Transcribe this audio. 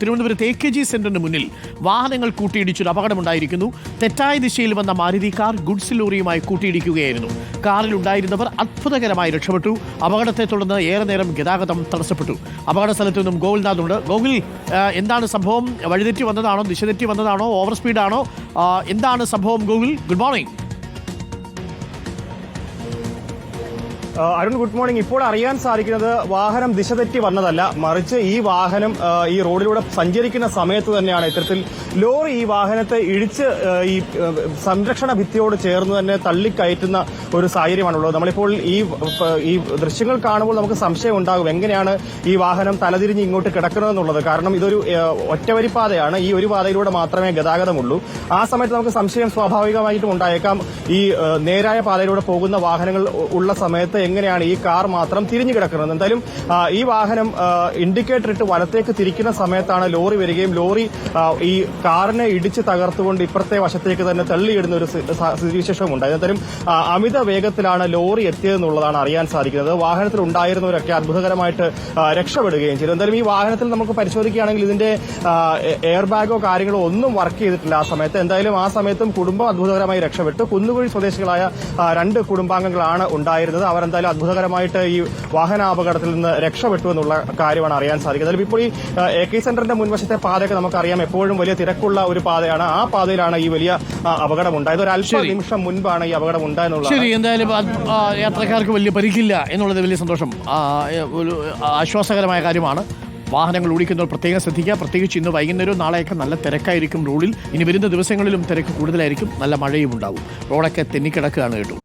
തിരുവനന്തപുരത്ത് A K G സെന്ററിന് മുന്നിൽ വാഹനങ്ങൾ കൂട്ടിയിടിച്ചൊരു അപകടമുണ്ടായിരിക്കുന്നു. തെറ്റായ ദിശയിൽ വന്ന മാരുതി കാർ ഗുഡ്സ് ലോറിയുമായി കൂട്ടിയിടിക്കുകയായിരുന്നു. കാറിലുണ്ടായിരുന്നവർ അത്ഭുതകരമായി രക്ഷപ്പെട്ടു. അപകടത്തെ തുടർന്ന് ഏറെ നേരം ഗതാഗതം തടസ്സപ്പെട്ടു. അപകട സ്ഥലത്ത് നിന്നും ഗോകുൽനാഥ് ഉണ്ട് ഗോകുൽ എന്താണ് സംഭവം? വഴിതെറ്റി വന്നതാണോ? ദിശ തെറ്റി വന്നതാണോ? ഓവർ സ്പീഡാണോ? എന്താണ് സംഭവം Gokul? Good morning. Arun good morning ഇപ്പോൾ അറിയാൻ സാധിക്കുന്നത് വാഹനം ദിശ തെറ്റി വന്നതല്ല. മറിച്ച് ഈ വാഹനം ഈ റോഡിലൂടെ സഞ്ചരിക്കുന്ന സമയത്ത് തന്നെയാണ് ഇത്തരത്തിൽ ലോറി ഈ വാഹനത്തെ ഇടിച്ച് ഈ സംരക്ഷണ ഭിത്തിയോട് ചേർന്ന് തന്നെ തള്ളിക്കയറ്റുന്ന ഒരു സാഹചര്യമാണുള്ളത്. നമ്മളിപ്പോൾ ഈ ഈ ദൃശ്യങ്ങൾ കാണുമ്പോൾ നമുക്ക് സംശയം ഉണ്ടാകും. എങ്ങനെയാണ് ഈ വാഹനം തലതിരിഞ്ഞ് ഇങ്ങോട്ട് കിടക്കുന്നതെന്നുള്ളത് കാരണം ഇതൊരു ഒറ്റവരി ഒറ്റവരിപ്പാതയാണ്. ഈ ഒരു പാതയിലൂടെ മാത്രമേ ഗതാഗതമുള്ളൂ. ആ സമയത്ത് നമുക്ക് സംശയം സ്വാഭാവികമായിട്ടും ഉണ്ടായേക്കാം. ഈ നേരായ പാതയിലൂടെ പോകുന്ന വാഹനങ്ങൾ ഉള്ള സമയത്ത് എങ്ങനെയാണ് ഈ കാർ മാത്രം തിരിഞ്ഞു കിടക്കുന്നത്? എന്തായാലും ഈ വാഹനം ഇൻഡിക്കേറ്റർ ഇട്ട് വലത്തേക്ക് തിരിക്കുന്ന സമയത്താണ് ലോറി വരികയും ലോറി ഈ കാറിനെ ഇടിച്ച് തകർത്തുകൊണ്ട് ഇപ്പുറത്തെ വശത്തേക്ക് തന്നെ തള്ളിയിടുന്ന ഒരു സ്ഥിതിവിശേഷവും ഉണ്ടായി എന്തായാലും അമിത വേഗത്തിലാണ് ലോറി എത്തിയതെന്നുള്ളതാണ് അറിയാൻ സാധിക്കുന്നത്. വാഹനത്തിൽ ഉണ്ടായിരുന്നവരൊക്കെ അത്ഭുതകരമായിട്ട് രക്ഷപ്പെടുകയും ചെയ്തു. എന്തായാലും ഈ വാഹനത്തിൽ നമുക്ക് പരിശോധിക്കുകയാണെങ്കിൽ ഇതിന്റെ എയർ ബാഗോ കാര്യങ്ങളോ ഒന്നും വർക്ക് ചെയ്തിട്ടില്ല ആ സമയത്ത്. എന്തായാലും ആ സമയത്തും കുടുംബം അത്ഭുതകരമായി രക്ഷപ്പെട്ടു. കുന്നുകുഴി സ്വദേശികളായ രണ്ട് കുടുംബാംഗങ്ങളാണ് ഉണ്ടായിരുന്നത്. അവരെന്തായാലും അത്ഭുതകരമായിട്ട് ഈ വാഹനാപകടത്തിൽ നിന്ന് രക്ഷപ്പെട്ടു എന്നുള്ള കാര്യമാണ് അറിയാൻ സാധിക്കുന്നത്. ഇപ്പോൾ ഈ എ കെ സെന്ററിന്റെ മുൻവശത്തെ പാതയൊക്കെ നമുക്കറിയാം. എപ്പോഴും വലിയ തിരക്കുള്ള ഒരു പാതയാണ്. ആ പാതയിലാണ് ഈ വലിയ അപകടം ഉണ്ടായത്. ഒരു അല്പ നിമിഷം മുൻപാണ് ഈ അപകടം ഉണ്ടായെന്നുള്ളത് എന്തായാലും യാത്രക്കാർക്ക് വലിയ പരിക്കില്ല എന്നുള്ളത് വലിയ സന്തോഷം. ഒരു ആശ്വാസകരമായ കാര്യമാണ്. വാഹനങ്ങൾ ഓടിക്കുന്നവർ പ്രത്യേകം ശ്രദ്ധിക്കുക. പ്രത്യേകിച്ച് ഇന്ന് വൈകുന്നേരവും നാളെയൊക്കെ നല്ല തിരക്കായിരിക്കും റോഡിൽ. ഇനി വരുന്ന ദിവസങ്ങളിലും തിരക്ക് കൂടുതലായിരിക്കും. നല്ല മഴയും ഉണ്ടാവും റോഡൊക്കെ തെന്നിക്കിടക്കുകയാണ് കേട്ടോ.